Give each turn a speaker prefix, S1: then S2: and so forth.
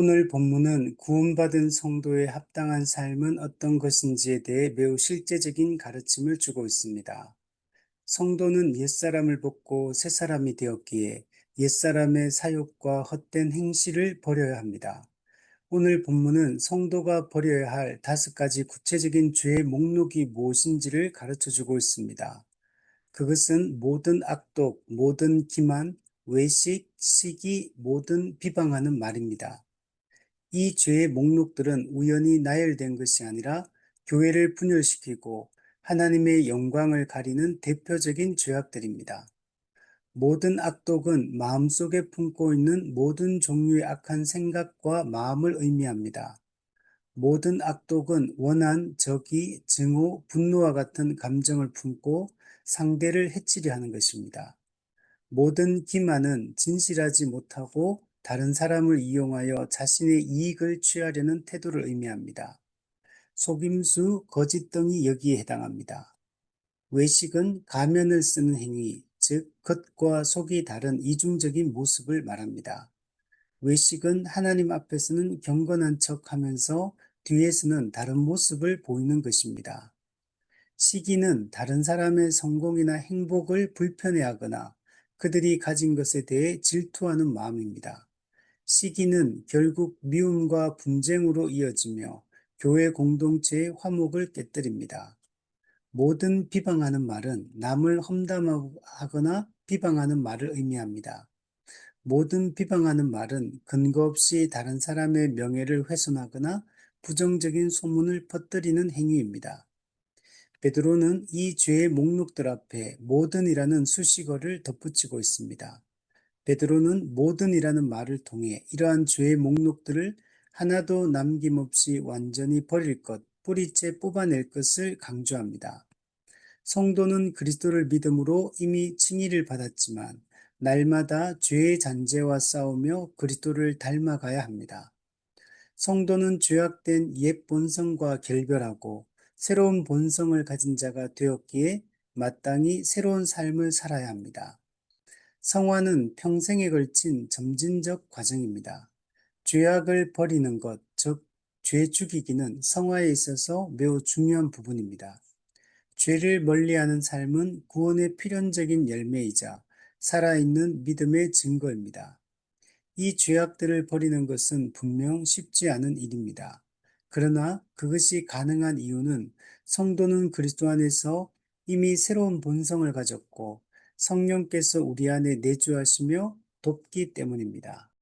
S1: 오늘 본문은 구원받은 성도의 합당한 삶은 어떤 것인지에 대해 매우 실제적인 가르침을 주고 있습니다. 성도는 옛사람을 벗고 새사람이 되었기에 옛사람의 사욕과 헛된 행실을 버려야 합니다. 오늘 본문은 성도가 버려야 할 다섯 가지 구체적인 죄의 목록이 무엇인지를 가르쳐 주고 있습니다. 그것은 모든 악독, 모든 기만, 외식, 시기, 모든 비방하는 말입니다. 이 죄의 목록들은 우연히 나열된 것이 아니라 교회를 분열시키고 하나님의 영광을 가리는 대표적인 죄악들입니다. 모든 악독은 마음속에 품고 있는 모든 종류의 악한 생각과 마음을 의미합니다. 모든 악독은 원한, 적이, 증오, 분노와 같은 감정을 품고 상대를 해치려 하는 것입니다. 모든 기만은 진실하지 못하고 다른 사람을 이용하여 자신의 이익을 취하려는 태도를 의미합니다. 속임수, 거짓 등이 여기에 해당합니다. 외식은 가면을 쓰는 행위, 즉 겉과 속이 다른 이중적인 모습을 말합니다. 외식은 하나님 앞에서는 경건한 척 하면서 뒤에서는 다른 모습을 보이는 것입니다. 시기는 다른 사람의 성공이나 행복을 불편해하거나 그들이 가진 것에 대해 질투하는 마음입니다. 시기는 결국 미움과 분쟁으로 이어지며 교회 공동체의 화목을 깨뜨립니다. 모든 비방하는 말은 남을 험담하거나 비방하는 말을 의미합니다. 모든 비방하는 말은 근거 없이 다른 사람의 명예를 훼손하거나 부정적인 소문을 퍼뜨리는 행위입니다. 베드로는 이 죄의 목록들 앞에 모든이라는 수식어를 덧붙이고 있습니다. 베드로는 모든이라는 말을 통해 이러한 죄의 목록들을 하나도 남김없이 완전히 버릴 것, 뿌리째 뽑아낼 것을 강조합니다. 성도는 그리스도를 믿음으로 이미 칭의를 받았지만 날마다 죄의 잔재와 싸우며 그리스도를 닮아가야 합니다. 성도는 죄악된 옛 본성과 결별하고 새로운 본성을 가진 자가 되었기에 마땅히 새로운 삶을 살아야 합니다. 성화는 평생에 걸친 점진적 과정입니다. 죄악을 버리는 것, 즉, 죄 죽이기는 성화에 있어서 매우 중요한 부분입니다. 죄를 멀리하는 삶은 구원의 필연적인 열매이자 살아있는 믿음의 증거입니다. 이 죄악들을 버리는 것은 분명 쉽지 않은 일입니다. 그러나 그것이 가능한 이유는 성도는 그리스도 안에서 이미 새로운 본성을 가졌고 성령께서 우리 안에 내주하시며 돕기 때문입니다.